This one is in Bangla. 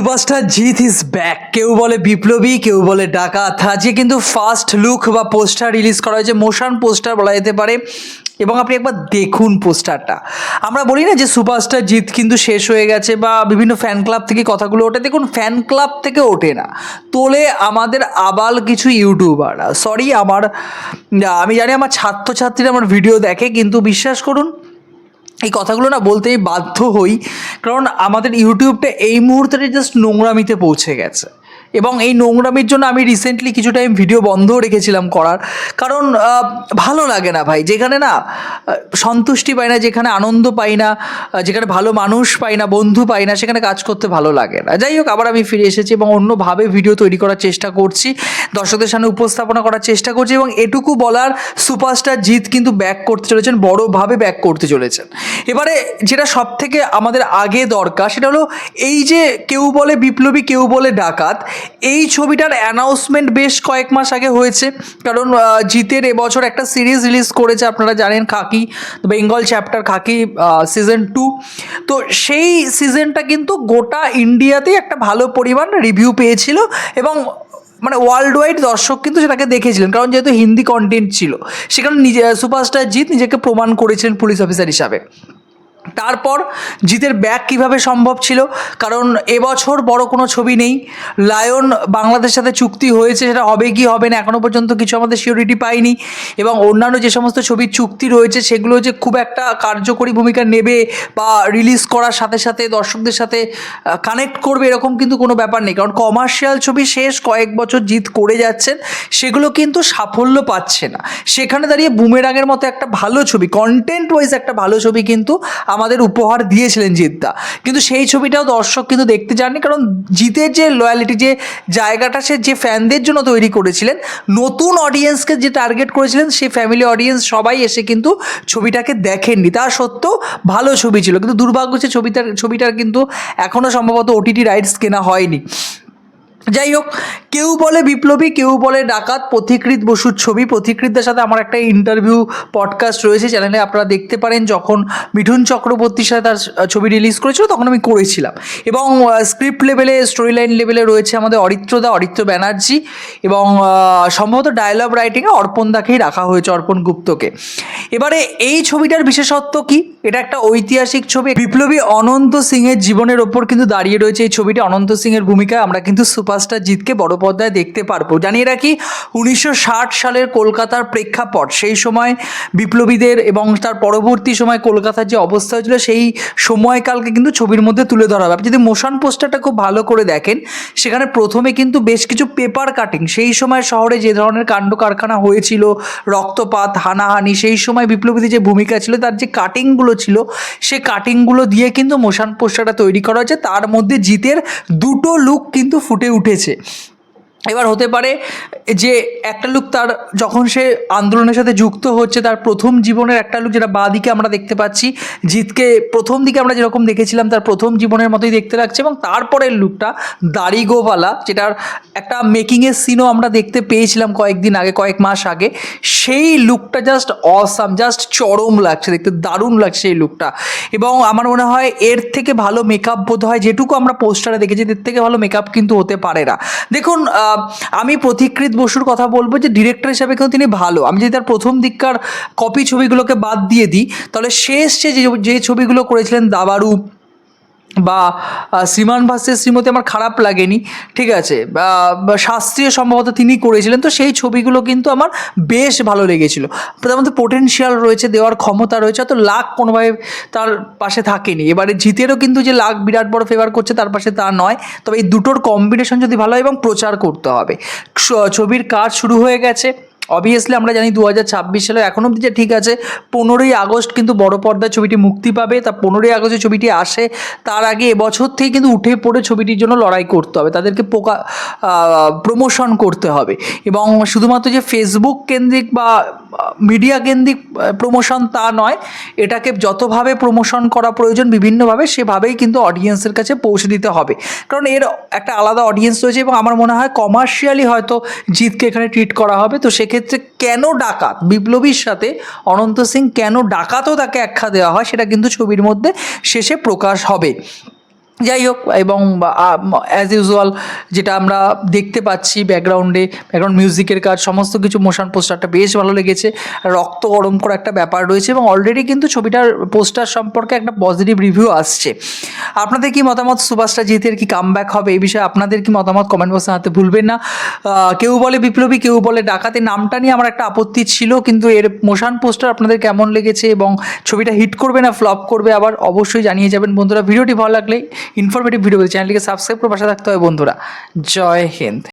সুপারস্টার জিৎ ইজ ব্যাক কেউ বলে বিপ্লবী, কেউ বলে ডাকাত। আজকে কিন্তু ফার্স্ট লুক বা পোস্টার রিলিজ করা হয়েছে মোশন পোস্টার বলা যেতে পারে। এবং আপনি একবার দেখুন পোস্টারটা আমরা বলি না যে সুপারস্টার জিৎ কিন্তু শেষ হয়ে গেছে বা বিভিন্ন ফ্যান ক্লাব থেকে কথাগুলো ওঠে। দেখুন ফ্যান ক্লাব থেকে ওঠে না। তোলে আমাদের আবাল কিছু ইউটিউবার সরি আমার, আমি জানি আমার ছাত্রছাত্রীরা আমার ভিডিও দেখে, কিন্তু বিশ্বাস করুন এই কথাগুলো না বলতেই বাধ্য হই, কারণ আমাদের ইউটিউবটা এই মুহূর্তে জাস্ট নোংরামিতে পৌঁছে গেছে। এবং এই নোংরামির জন্য আমি রিসেন্টলি কিছু টাইম ভিডিও বন্ধও রেখেছিলাম করার। কারণ ভালো লাগে না ভাই। যেখানে না সন্তুষ্টি পাই না, যেখানে আনন্দ পাই না যেখানে ভালো মানুষ পাই না, বন্ধু পাই না, সেখানে কাজ করতে ভালো লাগে না। যাই হোক, আবার আমি ফিরে এসেছি এবং অন্যভাবে ভিডিও তৈরি করার চেষ্টা করছি, দর্শকদের সামনে উপস্থাপনা করার চেষ্টা করছি এবং এটুকু বলার সুপারস্টার জিৎ কিন্তু ব্যাক করতে চলেছেন, বড়োভাবে ব্যাক করতে চলেছেন। এবারে যেটা সব থেকে আমাদের আগে দরকার, সেটা হলো এই যে কেউ বলে বিপ্লবী, কেউ বলে ডাকাত এই ছবিটার অ্যানাউন্সমেন্ট বেশ কয়েক মাস আগে হয়েছে। কারণ জিতের এবছর একটা সিরিজ রিলিজ করেছে, আপনারা জানেন Khakee Bengal chapter Khakee season two তো সেই সিজনটা কিন্তু গোটা ইন্ডিয়াতেই একটা ভালো পরিমাণ রিভিউ পেয়েছিল এবং মানে ওয়ার্ল্ড ওয়াইড দর্শক কিন্তু সেটাকে দেখেছিলেন। কারণ যেহেতু হিন্দি কন্টেন্ট ছিল, সেখানে নিজে সুপারস্টার জিৎ নিজেকে প্রমাণ করেছিলেন পুলিশ অফিসার হিসাবে। তারপর জিতের ব্যাক কীভাবে সম্ভব ছিল? কারণ এবছর বড় কোনো ছবি নেই। লায়ন বাংলাদেশের সাথে চুক্তি হয়েছে, সেটা হবে কি হবে না এখনও পর্যন্ত কিছু আমাদের সিওরিটি পাইনি। এবং অন্যান্য যে সমস্ত ছবির চুক্তি রয়েছে, সেগুলো যে খুব একটা কার্যকরী ভূমিকা নেবে বা রিলিজ করার সাথে সাথে দর্শকদের সাথে কানেক্ট করবে, এরকম কিন্তু কোনো ব্যাপার নেই। কারণ কমার্শিয়াল ছবি শেষ কয়েক বছর জিত করে যাচ্ছেন, সেগুলো কিন্তু সাফল্য পাচ্ছে না। সেখানে দাঁড়িয়ে বুমেরাঙের মতো একটা ভালো ছবি কন্টেন্ট ওয়াইজ একটা ভালো ছবি কিন্তু আমাদের উপহার দিয়েছিলেন জিতদা কিন্তু সেই ছবিটাও দর্শক কিন্তু দেখতে যাননি কারণ জিতের যে লয়ালিটি যে জায়গাটা সে, যে ফ্যানদের জন্য তৈরি করেছিলেন, নতুন অডিয়েন্সকে যে টার্গেট করেছিলেন, সেই ফ্যামিলি অডিয়েন্স সবাই এসে কিন্তু ছবিটাকে দেখেননি। তা সত্ত্বেও ভালো ছবি ছিল, কিন্তু দুর্ভাগ্য হচ্ছে ছবিটার ছবিটার কিন্তু এখনও সম্ভবত ওটিটি রাইটস কেনা হয়নি। যাই হোক কেউ বলে বিপ্লবী, কেউ বলে ডাকাত পথিকৃত বসুর ছবি। পথিকৃতদের সাথে আমার একটা ইন্টারভিউ পডকাস্ট রয়েছে চ্যানেলে আপনারা দেখতে পারেন। যখন মিঠুন চক্রবর্তীর সাথে তার ছবি রিলিজ করেছিল, তখন আমি করেছিলাম। এবং স্ক্রিপ্ট লেভেলে স্টোরি লাইন লেভেলে রয়েছে আমাদের অরিত্রদা অরিত্র ব্যানার্জি। এবং সম্ভবত ডায়লগ রাইটিংয়ে অর্পণ দাকেই রাখা হয়েছে, অর্পণ গুপ্তকে। এবারে, এই ছবিটার বিশেষত্ব কি? এটা একটা ঐতিহাসিক ছবি। বিপ্লবী অনন্ত সিংয়ের জীবনের ওপর কিন্তু দাঁড়িয়ে রয়েছে এই ছবিটি। অনন্ত সিংয়ের ভূমিকায় আমরা কিন্তু সুপারস্টার জিতকে বড় পর্দায় দেখতে পারব। জানিয়ে রাখি, উনিশশো ষাট সালের কলকাতার প্রেক্ষাপট, সেই সময় বিপ্লবীদের এবং তার পরবর্তী সময় কলকাতার যে অবস্থা হয়েছিল, সেই সময়কালকে কিন্তু ছবির মধ্যে তুলে ধরা হবে। আপনি যদি মোশন পোস্টারটা খুব ভালো করে দেখেন, সেখানে প্রথমে কিন্তু বেশ কিছু পেপার কাটিং, সেই সময় শহরে যে ধরনের কাণ্ড কারখানা হয়েছিল, রক্তপাত, হানাহানি, সেই সময় বিপ্লবীদের যে ভূমিকা ছিল, তার যে কাটিংগুলো ছিল, সে কাটিংগুলো দিয়ে কিন্তু মোশন পোস্টারটা তৈরি করা হয়েছে। তার মধ্যে জিতের দুটো লুক কিন্তু ফুটে উঠেছে এবার হতে পারে যে একটা লুক তার যখন সে আন্দোলনের সাথে যুক্ত হচ্ছে, তার প্রথম জীবনের একটা লুক যেটা বাঁ দিকে আমরা দেখতে পাচ্ছি, জিতকে প্রথম দিকে আমরা যেরকম দেখেছিলাম, তার প্রথম জীবনের মতোই দেখতে লাগছে এবং তারপরের লুকটা দাড়িগোওয়ালা যেটার একটা মেকিংয়ের সিনও আমরা দেখতে পেয়েছিলাম কয়েকদিন আগে, কয়েক মাস আগে, সেই লুকটা জাস্ট অসাম জাস্ট চরম লাগছে, দেখতে দারুণ লাগছে এই লুকটা এবং আমার মনে হয় এর থেকে ভালো মেকআপ বোধ হয় যেটুকু আমরা পোস্টারে দেখেছি, এর থেকে ভালো মেকআপ কিন্তু হতে পারে না। দেখুন আমি প্রতিকৃত বসুর কথা বলব যে ডিরেক্টর হিসাবে কিন্তু তিনি ভালো। আমি যদি তার প্রথম দিককার কপি ছবিগুলোকে বাদ দিয়ে দিই, তাহলে শেষ যে যে ছবিগুলো করেছিলেন দাবারু বা শ্রীমান ভাস্যের শ্রীমতী আমার খারাপ লাগেনি, ঠিক আছে? শাস্ত্রীয় সম্ভবত তিনি করেছিলেন, তো সেই ছবিগুলো কিন্তু আমার বেশ ভালো লেগেছিল। তার মধ্যে পোটেনশিয়াল রয়েছে, দেওয়ার ক্ষমতা রয়েছে তো লাখ কোনোভাবে তার পাশে থাকেনি। এবারে জিতেরও কিন্তু যে লাখ বিরাট বড় ফেভার করছে, তার পাশে তা নয়। তবে এই দুটোর কম্বিনেশন যদি ভালো হয় এবং প্রচার করতে হবে। ছবির কাজ শুরু হয়ে গেছে। অবভিয়াসলি আমরা জানি দু হাজার ছাব্বিশ সালে এখন অব্দি যে ঠিক আছে, পনেরোই আগস্ট কিন্তু বড় পর্দায় ছবিটি মুক্তি পাবে। তা পনেরোই আগস্টে ছবিটি আসে, তার আগে এবছর থেকে কিন্তু উঠে পড়ে ছবিটির জন্য লড়াই করতে হবে। তাদেরকে পোকা প্রমোশন করতে হবে। এবং শুধুমাত্র যে ফেসবুক কেন্দ্রিক বা মিডিয়া কেন্দ্রিক প্রমোশন তা নয়। এটাকে যতভাবে প্রমোশন করা প্রয়োজন বিভিন্নভাবে, সেভাবেই কিন্তু অডিয়েন্সের কাছে পৌঁছে দিতে হবে। কারণ এর একটা আলাদা অডিয়েন্স রয়েছে এবং আমার মনে হয় কমার্শিয়ালি হয়তো জিতকে এখানে ট্রিট করা হবে। তো সেক্ষেত্রে কেন ডাকাত? বিপ্লবীর সাথে অনন্ত সিং কেন ডাকাতও তাকে একখা দেওয়া হয়, সেটা কিন্তু ছবির মধ্যে শেষে প্রকাশ হবে। যাই হোক, এবং অ্যাজ ইউজুয়াল যেটা আমরা দেখতে পাচ্ছি ব্যাকগ্রাউন্ডে ব্যাকগ্রাউন্ড মিউজিকের কাজ, সমস্ত কিছু মোশন পোস্টারটা বেশ ভালো লেগেছে। রক্ত গরম করা একটা ব্যাপার রয়েছে এবং অলরেডি কিন্তু ছবিটার পোস্টার সম্পর্কে একটা পজিটিভ রিভিউ আসছে। আপনাদের কি মতামত? সুভাষটা জিতের কি কামব্যাক হবে? এই বিষয়ে আপনাদের কি মতামত? কমেন্ট বক্সে হাতে ভুলবেন না। কেউ বলে বিপ্লবী, কেউ বলে ডাকাতে নামটা নিয়ে আমার একটা আপত্তি ছিল, কিন্তু এর মোশন পোস্টার আপনাদের কেমন লেগেছে এবং ছবিটা হিট করবে না ফ্লপ করবে আবার অবশ্যই জানিয়ে যাবেন। বন্ধুরা, ভিডিওটি ভালো লাগলে ইনফরমেটিভ ভিডিও চ্যানেলটিকে সাবস্ক্রাইব করে পাশে থাকতে হবে বন্ধুরা। জয় হিন্দ।